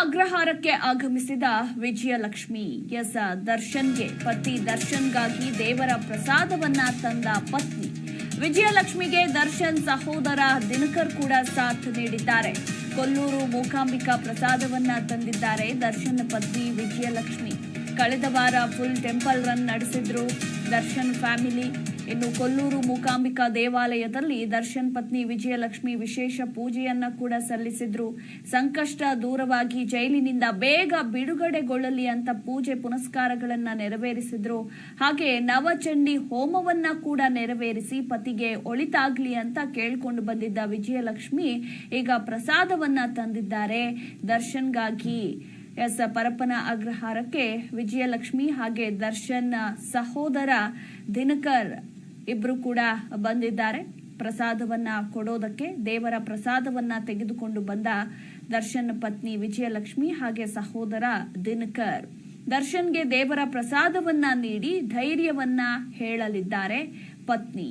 ಅಗ್ರಹಾರಕ್ಕೆ ಆಗಮಿಸಿದ ವಿಜಯಲಕ್ಷ್ಮಿ ಎಸ್ ದರ್ಶನ್ಗೆ, ಪತಿ ದರ್ಶನ್ಗಾಗಿ ದೇವರ ಪ್ರಸಾದವನ್ನ ತಂದ ಪತ್ನಿ. ವಿಜಯಲಕ್ಷ್ಮಿಗೆ ದರ್ಶನ್ ಸಹೋದರ ದಿನಕರ್ ಕೂಡ ಸಾಥ್ ನೀಡಿದ್ದಾರೆ. ಕೊಲ್ಲೂರು ಮೂಕಾಂಬಿಕಾ ಪ್ರಸಾದವನ್ನ ತಂದಿದ್ದಾರೆ ದರ್ಶನ್ ಪತ್ನಿ ವಿಜಯಲಕ್ಷ್ಮಿ. ಕಳೆದ ವಾರ ಫುಲ್ ಟೆಂಪಲ್ ರನ್ ನಡೆಸಿದ್ರು ದರ್ಶನ್ ಫ್ಯಾಮಿಲಿ. ಇನ್ನು ಕೊಲ್ಲೂರು ಮೂಕಾಂಬಿಕಾ ದೇವಾಲಯದಲ್ಲಿ ದರ್ಶನ್ ಪತ್ನಿ ವಿಜಯಲಕ್ಷ್ಮಿ ವಿಶೇಷ ಪೂಜೆಯನ್ನ ಕೂಡ ಸಲ್ಲಿಸಿದ್ರು. ಸಂಕಷ್ಟ ದೂರವಾಗಿ ಜೈಲಿನಿಂದ ಬೇಗ ಬಿಡುಗಡೆಗೊಳ್ಳಲಿ ಅಂತ ಪೂಜೆ ಪುನಸ್ಕಾರಗಳನ್ನ ನೆರವೇರಿಸಿದ್ರು. ಹಾಗೆ ನವಚಂಡಿ ಹೋಮವನ್ನ ಕೂಡ ನೆರವೇರಿಸಿ ಪತಿಗೆ ಒಳಿತಾಗ್ಲಿ ಅಂತ ಕೇಳ್ಕೊಂಡು ಬಂದಿದ್ದ ವಿಜಯಲಕ್ಷ್ಮಿ ಈಗ ಪ್ರಸಾದವನ್ನ ತಂದಿದ್ದಾರೆ. ದರ್ಶನ್ಗಾಗಿ ಎಸ್ ಪರಪ್ಪನ ಅಗ್ರಹಾರಕ್ಕೆ ವಿಜಯಲಕ್ಷ್ಮಿ ಹಾಗೆ ದರ್ಶನ್ ಸಹೋದರ ದಿನಕರ್ ಇಬ್ರು ಕೂಡ ಬಂದಿದ್ದಾರೆ. ಪ್ರಸಾದವನ್ನ ಕೊಡೋದಕ್ಕೆ ದೇವರ ಪ್ರಸಾದವನ್ನ ತೆಗೆದುಕೊಂಡು ಬಂದ ದರ್ಶನ್ ಪತ್ನಿ ವಿಜಯಲಕ್ಷ್ಮಿ ಹಾಗೆ ಸಹೋದರ ದಿನಕರ್. ದರ್ಶನ್ಗೆ ದೇವರ ಪ್ರಸಾದವನ್ನ ನೀಡಿ ಧೈರ್ಯವನ್ನ ಹೇಳಲಿದ್ದಾರೆ ಪತ್ನಿ.